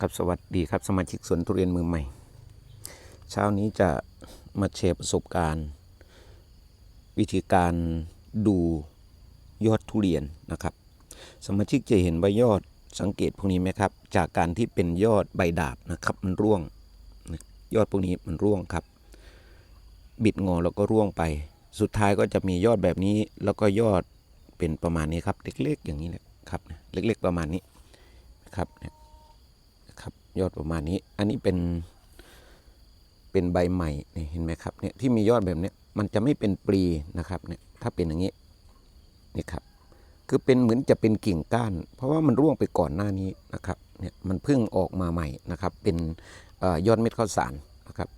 ครับสวัสดีครับสมาชิกสวนทุเรียนมือใหม่ เช้านี้จะมาแชร์ประสบการณ์ วิธีการดูยอดทุเรียนนะครับ สมาชิกจะเห็นใบยอดสังเกตพวกนี้ไหมครับ จากการที่เป็นยอดใบดาบนะครับมันร่วง ยอดพวกนี้มันร่วงครับ บิดงอแล้วก็ร่วงไป สุดท้ายก็จะมียอดแบบนี้แล้วก็ยอดเป็นประมาณนี้ครับเล็กๆอย่างนี้แหละครับเล็กๆประมาณนี้ครับเนี่ยครับ ยอดประมาณนี้ อันนี้เป็น เป็นใบใหม่นี่เห็นไหมครับเนี่ยที่มียอดแบบเนี้ยมันจะไม่เป็นปลีนะครับเนี่ยถ้าเป็นอย่างนี้นี่ครับ คือเป็นเหมือนจะเป็นกิ่งก้าน เพราะว่ามันร่วงไปก่อนหน้านี้นะครับเนี่ยมันเพิ่งออกมาใหม่นะครับ เป็นออยอดเม็ดข้าวสารนะครับ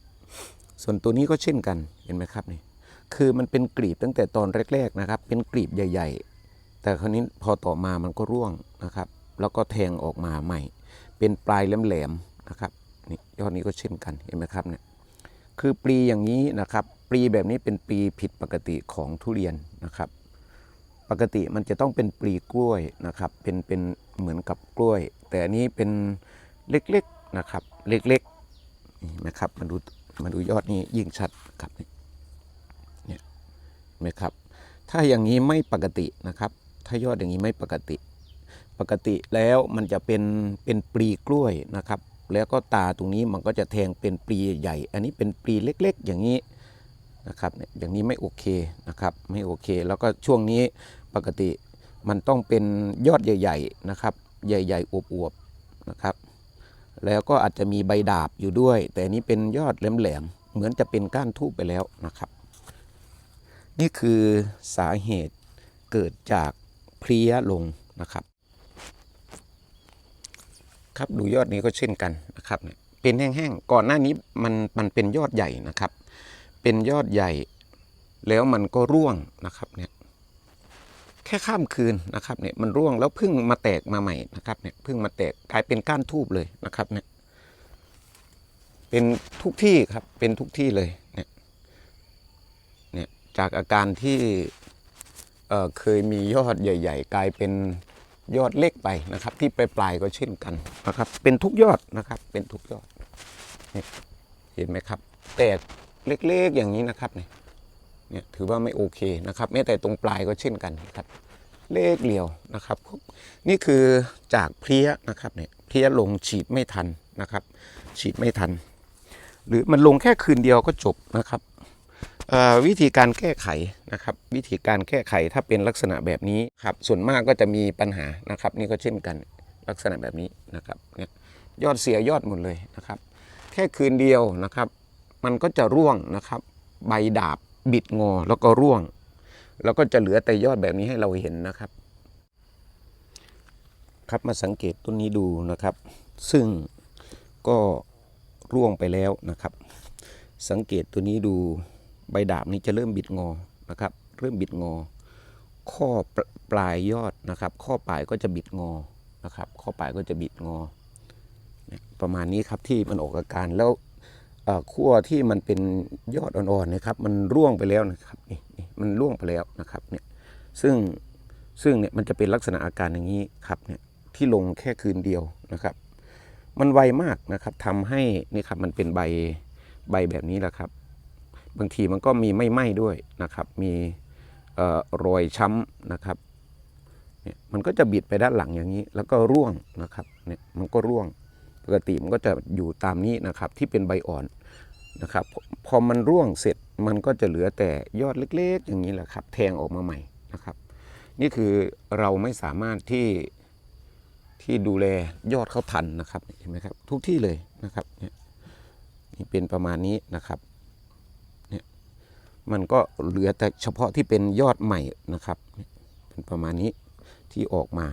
ส่วนตัวนี้ก็เช่นกันเห็นไหมครับนี่คือมันเป็นกลีบตั้งแต่ตอนแรก ๆนะครับ เป็นกลีบใหญ่ ๆ แต่คราวนี้พอต่อมามันก็ร่วงนะครับ แล้วก็แทงออกมาใหม่ เป็นปลายแหลมๆนะครับนี่ยอดนี้ก็เช่นกันเห็นไหมครับเนี่ยคือปลีอย่างนี้นะครับปลีแบบนี้เป็นปลีผิดปกติของทุเรียนนะครับ ปกติมันจะต้องเป็นปลีกล้วยนะครับ เป็นเป็นเหมือนกับกล้วย แต่อันนี้เป็นเล็กๆนะครับ เล็กๆนี่นะครับมาดูมาดูยอดนี้ยิ่งชัดครับเนี่ยเห็นไหมครับ ถ้าอย่างนี้ไม่ปกตินะครับ ถ้ายอดอย่างนี้ไม่ปกติ ปกติแล้วมันจะเป็นเป็นปลีกล้วยนะครับ แล้วก็ตาตรงนี้มันก็จะแทงเป็นปลีใหญ่ อันนี้เป็นปลีเล็ก ๆ อย่างนี้นะครับเนี่ยอย่างนี้ไม่โอเคนะครับไม่โอเค แล้วก็ช่วงนี้ปกติมันต้องเป็นยอดใหญ่ ๆนะครับ ใหญ่ๆอวบๆนะครับ แล้วก็อาจจะมีใบดาบอยู่ด้วย แต่นนี้เป็นยอดแหลมๆเหมือนจะเป็นก้านทูบไปแล้วนะครับ นี่คือสาเหตุเกิดจากเพลี้ยลงนะครับ ครับดูยอดนี้ก็เช่นกันนะครับเนี่ยเป็นแห้งๆก่อนหน้านี้มันมันเป็นยอดใหญ่นะครับ เป็นยอดใหญ่แล้วมันก็ร่วงนะครับเนี่ยแค่ข้ามคืนนะครับเนี่ยมันร่วงแล้วเพิ่งมาแตกมาใหม่นะครับเนี่ยเพิ่งมาแตกกลายเป็นก้านทูบเลยนะครับเนี่ยเป็นทุกที่ครับเป็นทุกที่เลยเนี่ยเนี่ยจากอาการที่เเคยมียอดใหญ่ ๆ กลายเป็น ยอดเล็กไปนะครับ ที่ปลายๆก็เช่นกันนะครับ เป็นทุกยอดนะครับ เป็นทุกยอดเห็นไหมครับ แตกเล็กๆอย่างนี้นะครับเนี่ยเนี่ยถือว่าไม่โอเคนะครับแม้แต่ตรงปลายก็เช่นกันครับเล็กเดียวนะครับ นี่คือจากเพลี้ยนะครับเนี่ยเพลี้ยลงฉีดไม่ทันนะครับ ฉีดไม่ทัน หรือมันลงแค่คืนเดียวก็จบนะครับ วิธีการแก้ไขนะครับ วิธีการแก้ไขถ้าเป็นลักษณะแบบนี้ครับส่วนมากก็จะมีปัญหานะครับ นี่ก็เช่นกันลักษณะแบบนี้นะครับเนี่ยยอดเสียยอดหมดเลยนะครับ แค่คืนเดียวนะครับ มันก็จะร่วงนะครับ ใบดาบบิดงอแล้วก็ร่วง แล้วก็จะเหลือแต่ยอดแบบนี้ให้เราเห็นนะครับ ครับมาสังเกตต้นนี้ดูนะครับ ซึ่งก็ร่วงไปแล้วนะครับ สังเกตตัวนี้ดู ใบดาบนี้จะเริ่มบิดงอนะครับ เริ่มบิดงอ ข้อปลปลายยอดนะครับ ข้อปลายก็จะบิดงอนะครับ ข้อปลายก็จะบิดงอ ประมาณนี้ครับที่มันออกอาการแล้วขั้วที่มันเป็นยอดอ่อนๆนะครับ มันร่วงไปแล้วนะครับนี่นี่มันร่วงไปแล้วนะครับเนี่ยซึ่งซึ่งเนี่ยมันจะเป็นลักษณะอาการอย่างนี้ครับเนี่ยที่ลงแค่คืนเดียวนะครับ มันไวมากนะครับทำให้นี่ครับมันเป็นใบใบแบบนี้แหละครับ บางทีมันก็มีไม่ไหม้ด้วยนะครับ มีออรอยช้ำนะครับเนี่ยมันก็จะบิดไปด้านหลังอย่างนี้ แล้วก็ร่วงนะครับเนี่ยมันก็ร่วงปกติมันก็จะอยู่ตามนี้นะครับที่เป็นใบอ่อนนะครับพอพอมันร่วงเสร็จมันก็จะเหลือแต่ยอดเล็กๆ อย่างนี้แหละครับ แทงออกมาใหม่นะครับ นี่คือเราไม่สามารถที่ที่ดูแลยอดเขาทันนะครับเห็นไหมครับ ทุกที่เลยนะครับเนี่ยนี่เป็นประมาณนี้นะครับ มันก็เหลือแต่เฉพาะที่เป็นยอดใหม่นะครับเป็นประมาณนี้ที่ออกมา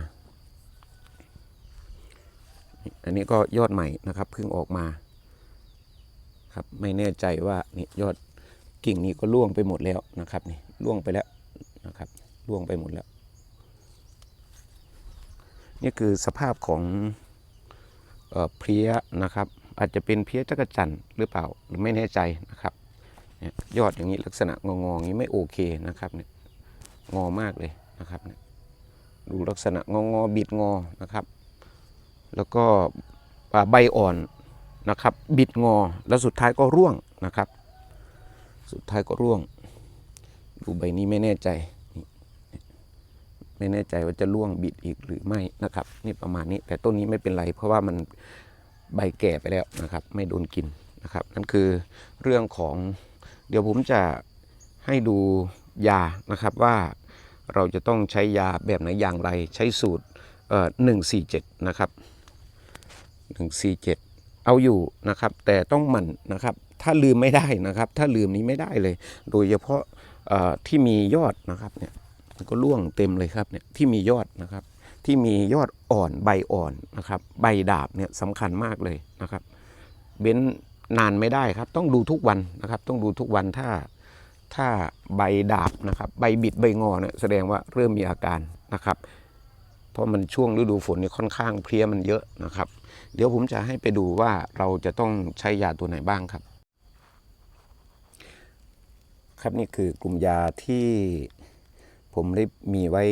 อันนี้ก็ยอดใหม่นะครับเพิ่งออกมาครับไม่แน่ใจว่านี่ยอดกิ่งนี้ก็ร่วงไปหมดแล้วนะครับนี่ร่วงไปแล้วนะครับร่วงไปหมดแล้ว นี่คือสภาพของเอเพลี้ยนะครับ อาจจะเป็นเพลี้ยจักรจันหรือเปล่าหรือไม่แน่ใจนะครับ ยอดอย่างนี้ลักษณะงองๆอย่างนี้ไม่โอเคนะครับเนี่ยงอมากเลยนะครับเนี่ยดูลักษณะงองอๆบิดงอนะครับ แล้วก็อ่าใบอ่อนนะครับ บิดงอแล้วสุดท้ายก็ร่วงนะครับ สุดท้ายก็ร่วง ดูใบนี้ไม่แน่ใจ ไม่แน่ใจว่าจะร่วงบิดอีกหรือไม่นะครับ นี่ประมาณนี้ แต่ต้นนี้ไม่เป็นไร เพราะว่ามันใบแก่ไปแล้วนะครับ ไม่โดนกินนะครับ นั่นคือเรื่องของ เดี๋ยวผมจะให้ดูยานะครับว่าเราจะต้องใช้ยาแบบไหนอย่างไรใช้สูตรหนึ่งสี่เจ็ดนะครับหนึ่งสี่เจ็ดเอาอยู่นะครับ แต่ต้องหมั่นนะครับ ถ้าลืมไม่ได้นะครับ ถ้าลืมนี้ไม่ได้เลย โดยเฉพาะเอ่อที่มียอดนะครับเนี่ยก็ร่วงเต็มเลยครับเนี่ยที่มียอดนะครับ ที่มียอดอ่อนใบอ่อนนะครับ ใบดาบเนี่ยสำคัญมากเลยนะครับ เบ้น นานไม่ได้ครับ ต้องดูทุกวันนะครับ ต้องดูทุกวันถ้าถ้าใบดาบนะครับ ใบบิดใบงอเนี่ยแสดงว่าเริ่มมีอาการนะครับ เพราะมันช่วงฤดูฝนนี่ค่อนข้างเพลี้ยมันเยอะนะครับ เดี๋ยวผมจะให้ไปดูว่าเราจะต้องใช้ยาตัวไหนบ้างครับ ครับนี่คือกลุ่มยาที่ผมได้มีไว้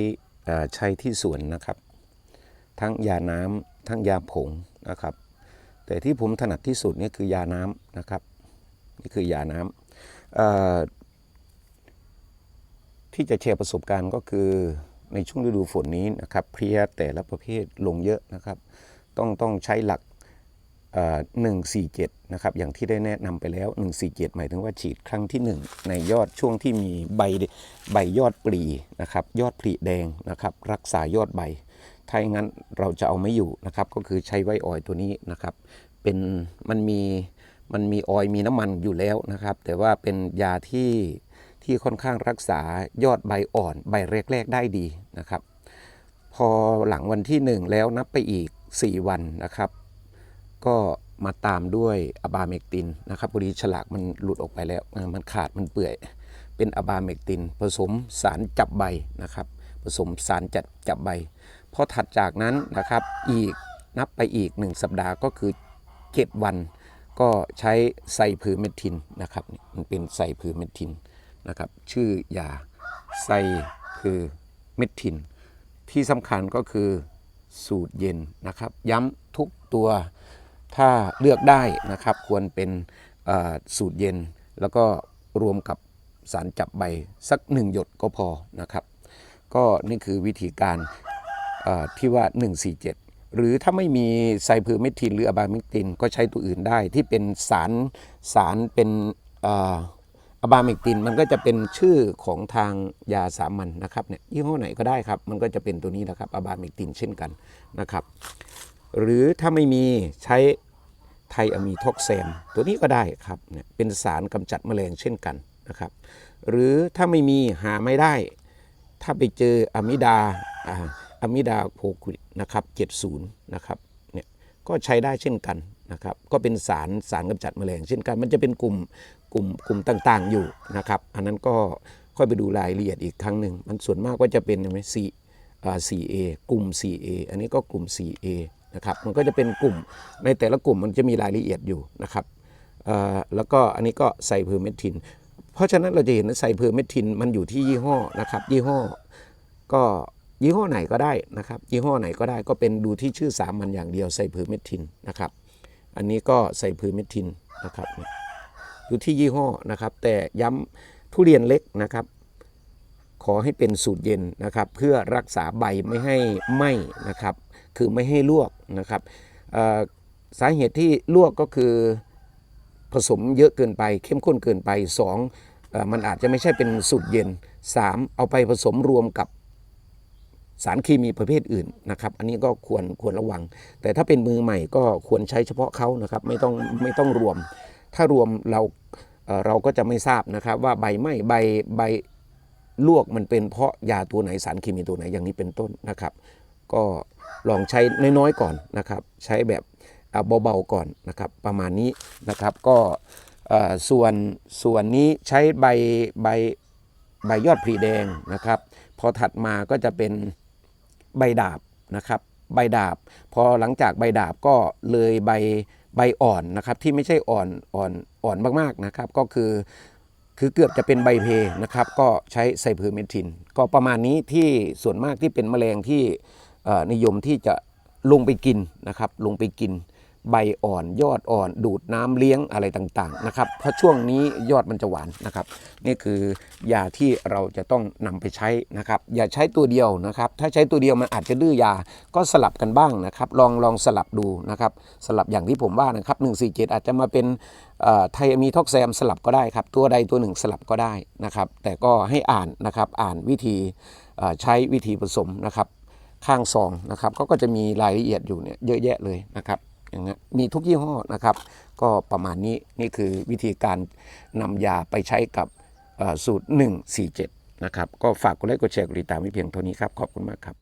ใช้ที่สวนนะครับ ทั้งยาน้ำทั้งยาผงนะครับ แต่ที่ผมถนัดที่สุดนี่คือยาน้ำนะครับนี่คือยาน้ำที่จะแชร์ประสบการณ์ก็คือในช่วงฤดูฝนนี้นะครับเพลียแต่ละประเภทลงเยอะนะครับ ต้องต้องใช้หลักหนึ่งสี่เจ็ดนะครับอย่างที่ได้แนะนำไปแล้ว 147 หมายถึงว่าฉีดครั้งที่ 1 ในยอดช่วงที่มีใบใบยอดปลีนะครับยอดผลิแดงนะครับรักษายอดใบ ถ้าอย่างนั้นเราจะเอาไม่อยู่นะครับ ก็คือใช้ไวออยตัวนี้นะครับ เป็นมันมีมันมีออยมีน้ำมันอยู่แล้วนะครับ แต่ว่าเป็นยาที่ที่ค่อนข้างรักษายอดใบอ่อนใบแรกๆได้ดีนะครับ พอหลังวันที่ 1 แล้วนับไปอีก 4 วันนะครับ ก็มาตามด้วยอะบาเมกตินนะครับพอดีฉลากมันหลุดออกไปแล้วมันขาดมันเปื่อย เป็นอะบาเมกติน ผสมสารจับใบนะครับ ผสมสารจัดจับใบ พอถัดจากนั้นนะครับอีกนับไปอีก 1 สัปดาห์ก็คือ 7 วันก็ใช้ไซพือเมทินนะครับมันเป็นไซพือเมทินนะครับชื่อยาไซพือเมทิน ที่สำคัญก็คือสูตรเย็นนะครับ ย้ำทุกตัวถ้าเลือกได้นะครับควรเป็นอ่อสูตรเย็น แล้วก็รวมกับสารจับใบสักหนึ่งหยดก็พอนะครับ ก็นี่คือวิธีการ ที่ว่า 147 หรือถ้าไม่มีไซเพอร์เมทินหรืออะบาเมกตินก็ใช้ตัวอื่นได้ที่เป็นสารสารเป็นอะบาเมกตินมันก็จะเป็นชื่อของทางยาสามัญนะครับเนี่ยยี่ห้อไหนก็ได้ครับ มันก็จะเป็นตัวนี้นะครับอะบาเมกตินเช่นกันนะครับ หรือถ้าไม่มีใช้ไทอะมีท็อกแซมตัวนี้ก็ได้ครับเนี่ยเป็นสารกำจัดแมลงเช่นกันนะครับ หรือถ้าไม่มีหาไม่ได้ ถ้าไปเจออะมิดา อะมิดาโพคุนะครับ70นะครับเนี่ยก็ใช้ได้เช่นกันนะครับก็เป็นสารสารกำจัดแมลงเช่นกัน มันจะเป็นกลุ่มกลุ่มกลุ่มต่างๆอยู่นะครับ อันนั้นก็ค่อยไปดูรายละเอียดอีกครั้งหนึ่งมันส่วนมากก็จะเป็นไหมซีอ่า 4A กลุ่ม 4A อันนี้ก็กลุ่ม 4A นะครับมันก็จะเป็นกลุ่มในแต่ละกลุ่มมันจะมีรายละเอียดอยู่นะครับเอ่อแล้วก็อันนี้ก็ไซเพอร์เมทิน เพราะฉะนั้นเราจะเห็นว่าไซเพอร์เมทินมันอยู่ที่ยี่ห้อนะครับยี่ห้อก็ ยี่ห้อไหนก็ได้นะครับ ยี่ห้อไหนก็ได้ก็เป็นดูที่ชื่อสามัญอย่างเดียวไซเพอเมทินนะครับ อันนี้ก็ไซเพอเมทินนะครับอยู่ที่ยี่ห้อนะครับ แต่ย้ำทุเรียนเล็กนะครับ ขอให้เป็นสูตรเย็นนะครับ เพื่อรักษาใบไม่ให้ไหม้นะครับ คือไม่ให้ลวกนะครับสาเหตุที่ลวกก็คือผสมเยอะเกินไป เข้มข้นเกินไป2เอ่อมันอาจจะไม่ใช่เป็นสูตรเย็น 3 เอาไปผสมรวมกับ สารเคมีประเภทอื่นนะครับอันนี้ก็ควรควรระวัง แต่ถ้าเป็นมือใหม่ก็ควรใช้เฉพาะเขานะครับไม่ต้องไม่ต้องรวม ถ้ารวมเราเออเราก็จะไม่ทราบนะครับว่าใบไหม้ใบใบลวกมันเป็นเพราะยาตัวไหนสารเคมีตัวไหนอย่างนี้เป็นต้นนะครับ ก็ลองใช้น้อยๆก่อนนะครับ ใช้แบบเอาเบาๆก่อนนะครับ ประมาณนี้นะครับก็เออส่วนส่วนนี้ใช้ใบใบใบยอดพลีแดงนะครับ พอถัดมาก็จะเป็น ใบดาบนะครับ ใบดาบ พอหลังจากใบดาบก็เลยใบใบอ่อนนะครับ ที่ไม่ใช่อ่อนอ่อนอ่อนมากๆนะครับ ก็คือคือเกือบจะเป็นใบเพนะครับ ก็ใช้ไซเพอร์เมทิน ก็ประมาณนี้ที่ส่วนมากที่เป็นแมลงที่นิยมที่จะลงไปกินนะครับ ลงไปกิน ใบอ่อนยอดอ่อน ดูดน้ำเลี้ยงอะไรต่างๆนะครับเพราะช่วงนี้ยอดมันจะหวานนะครับ นี่คือยาที่เราจะต้องนำไปใช้นะครับ อย่าใช้ตัวเดียวนะครับ ถ้าใช้ตัวเดียวมันอาจจะดื้อยาก็สลับกันบ้างนะครับ ลองลองสลับดูนะครับ สลับอย่างที่ผมว่านะครับ147 อาจจะมาเป็นไทมีท็อกแซมสลับก็ได้ครับ ตัวใดตัวหนึ่งสลับก็ได้นะครับ แต่ก็ให้อ่านนะครับอ่านวิธีใช้วิธีผสมนะครับ ข้างซองนะครับเขาก็จะมีรายละเอียดอยู่เนี่ยเยอะแยะเลยนะครับ อย่างเงี้ยมีทุกยี่ห้อนะครับ ก็ประมาณนี้นี่คือวิธีการนำยาไปใช้กับสูตร 147 นะครับ ก็ฝากกดไลค์กดแชร์กดติดตามไว้เพียงเท่านี้ครับ ขอบคุณมากครับ